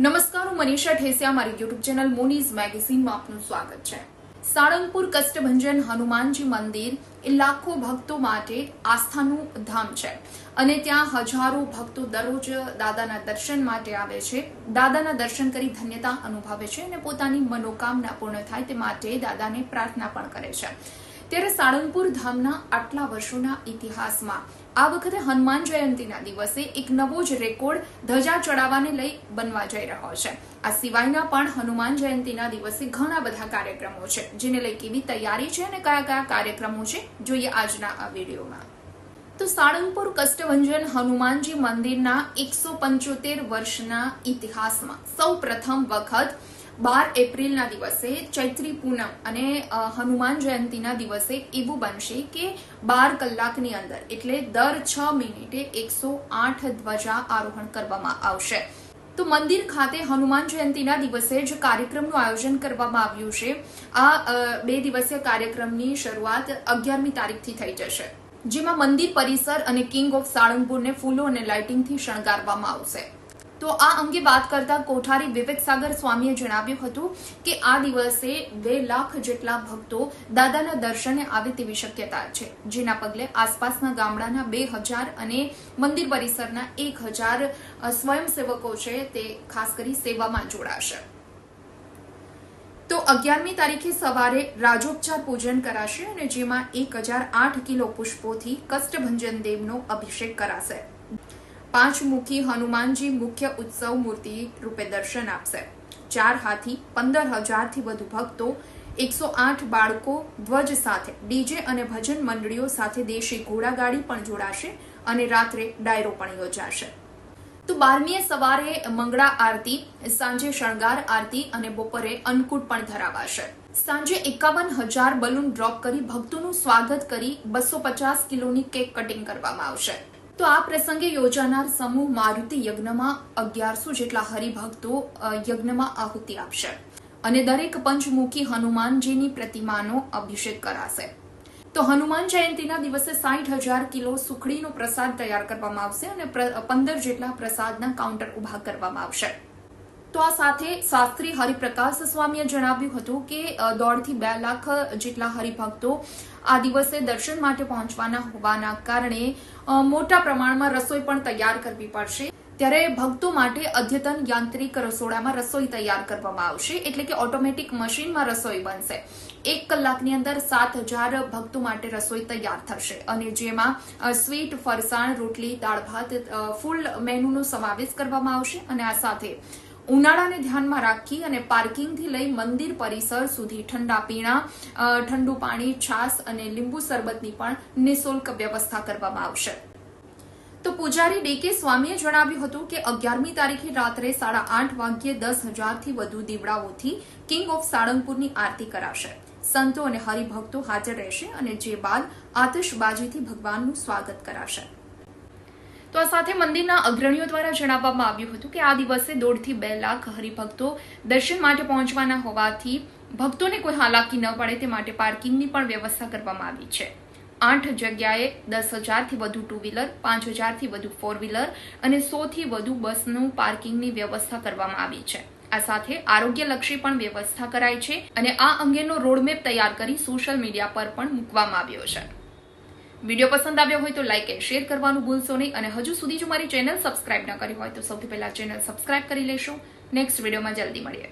નમસ્કાર, હું મનીષા ઠેસિયા મારી યુટ્યુબ ચેનલ મોનીઝ મેગેઝિનમાં આપનું સ્વાગત છે. સાળંગપુર કષ્ટભંજન હનુમાનજી મંદિર એ લાખો ભક્તો માટે આસ્થાનું ધામ છે અને ત્યાં હજારો ભક્તો દરરોજ દાદાના દર્શન માટે આવે છે. દાદાના દર્શન કરી ધન્યતા અનુભવે છે અને પોતાની મનોકામના પૂર્ણ થાય તે માટે દાદાને પ્રાર્થના પણ કરે છે. ત્યારે સાળંગપુર ધામના આટલા વર્ષોના ઇતિહાસમાં આ વખતે હનુમાન જયંતિના દિવસે એક નવો જ રેકોર્ડ ધજા ચડાવવાને લઈ બનવા જઈ રહ્યો છે. આ સિવાયના પણ હનુમાન જયંતિના દિવસે ઘણા બધા કાર્યક્રમો છે, જેને લઈ કેવી તૈયારી છે અને કયા કયા કાર્યક્રમો છે, જોઈએ આજના આ વિડીયોમાં. તો સાળંગપુર કષ્ટભંજન હનુમાનજી મંદિરના એકસો પંચોતેર વર્ષના ઇતિહાસમાં સૌ વખત બાર એપ્રિલના દિવસે ચૈત્રી પૂનમ અને હનુમાન જયંતિના દિવસે એવું બનશે કે બાર કલાકની અંદર એટલે દર છ મિનિટે એકસો આઠ ધ્વજા આરોહણ કરવામાં આવશે. તો મંદિર ખાતે હનુમાન જયંતિના દિવસે જ કાર્યક્રમનું આયોજન કરવામાં આવ્યું છે. આ બે દિવસીય કાર્યક્રમની શરૂઆત અગિયારમી તારીખથી થઈ જશે. જેમાં મંદિર પરિસર અને કિંગ ઓફ સાળંગપુરને ફૂલો અને લાઇટિંગથી શણગારવામાં આવશે. તો આ અંગે વાત કરતા કોઠારી વિવેક સાગર સ્વામીએ જણાવ્યું હતું કે આ દિવસે બે લાખ જેટલા ભક્તો દાદાના દર્શને આવે તેવી શક્યતા છે. જેના પગલે આસપાસના ગામડાના બે હજાર અને મંદિર પરિસરના એક હજાર સ્વયંસેવકો છે તે ખાસ કરી સેવામાં જોડાશે. તો અગિયારમી તારીખે સવારે રાજોપચાર પૂજન કરાશે અને જેમાં એક હજાર આઠ કિલો પુષ્પોથી કષ્ટભંજન દેવનો અભિષેક કરાશે. પાંચમુખી હનુમાનજી મુખ્ય ઉત્સવ મૂર્તિ રૂપે દર્શન આપશે. ચાર હાથી, પંદર હજારથી વધુ ભક્તો, એકસો આઠ બાળકો, ધ્વજ સાથે, ડીજે અને ભજન મંડળીઓ સાથે દેશી ઘોડાગાડી પણ જોડાશે અને રાત્રે ડાયરો પણ યોજાશે. તો બારમીએ સવારે મંગળા આરતી, સાંજે શણગાર આરતી અને બપોરે અન્નકૂટ પણ ધરાવાશે. સાંજે એકાવન હજાર બલૂન ડ્રોપ કરી ભક્તોનું સ્વાગત કરી બસો પચાસ કિલોની કેક કટિંગ કરવામાં આવશે. તો આ પ્રસંગે યોજાનાર સમૂહ મારુતિ યજ્ઞમાં અગિયારસો જેટલા હરિભક્તો યજ્ઞમાં આહુતિ આપશે અને દરેક પંચમુખી હનુમાનજીની પ્રતિમાનો અભિષેક કરાશે. તો હનુમાન જયંતિના દિવસે સાઠ હજાર કિલો સુખડીનો પ્રસાદ તૈયાર કરવામાં આવશે અને પંદર જેટલા પ્રસાદના કાઉન્ટર ઊભા કરવામાં આવશે. તો આ સાથે શાસ્ત્રી હરિપ્રકાશ સ્વામીએ જણાવ્યું હતું કે દોઢથી બે લાખ જેટલા હરિભક્તો આ દિવસે દર્શન માટે પહોંચવાના હોવાના કારણે મોટા પ્રમાણમાં રસોઈ પણ તૈયાર કરવી પડશે. ત્યારે ભક્તો માટે અદ્યતન યાંત્રિક રસોડામાં રસોઈ તૈયાર કરવામાં આવશે. એટલે કે ઓટોમેટિક મશીનમાં રસોઈ બનશે. એક કલાકની અંદર સાત હજાર ભક્તો માટે રસોઈ તૈયાર થશે. અને જેમાં સ્વીટ, ફરસાણ, રોટલી દાળ ભાત ફૂલ મેનુનો સમાવેશ કરવામાં આવશે. અને આ સાથે ઉનાળાને ધ્યાનમાં રાખી અને પાર્કિંગથી લઈ મંદિર પરિસર સુધી ઠંડા પીણા ઠંડુ પાણી છાસ અને લીંબુ શરબતની પણ નિઃશુલ્ક વ્યવસ્થા કરવામાં આવશે. તો પૂજારી ડીકે સ્વામીએ જણાવ્યું હતું કે અગિયારમી તારીખે રાત્રે સાડા આઠ વાગ્યે દસ હજારથી વધુ દીવડાઓથી કિંગ ઓફ સાળંગપુરની આરતી કરાશે. સંતો અને હરિભક્તો હાજર રહેશે અને જે બાદ આતશબાજીથી ભગવાનનું સ્વાગત કરાશે. તો આ સાથે મંદિરના અગ્રણીઓ દ્વારા જણાવવામાં આવ્યું હતું કે આ દિવસે દોઢથી બે લાખ હરિભક્તો દર્શન માટે પહોંચવાના હોવાથી ભક્તોને કોઈ હાલાકી ન પડે તે માટે પાર્કિંગની પણ વ્યવસ્થા કરવામાં આવી છે. આઠ જગ્યાએ દસ હજારથી વધુ ટુ વ્હીલર, પાંચ હજારથી વધુ ફોર વ્હીલર અને સોથી વધુ બસનું પાર્કિંગની વ્યવસ્થા કરવામાં આવી છે. આ સાથે આરોગ્યલક્ષી પણ વ્યવસ્થા કરાઈ છે અને આ અંગેનો રોડમેપ તૈયાર કરી સોશિયલ મીડિયા પર પણ મૂકવામાં આવ્યો છે. વીડિયો પસંદ આવ્યો હોય તો લાઇક એન્ડ શેર કરવાનું ભૂલશો નહીં અને હજુ સુધી જો મારી ચેનલ સબસ્ક્રાઇબ ન કરી હોય તો સૌથી પહેલા ચેનલ સબસ્ક્રાઇબ કરી લેશો. નેક્સ્ટ વિડીયોમાં જલ્દી મળીએ.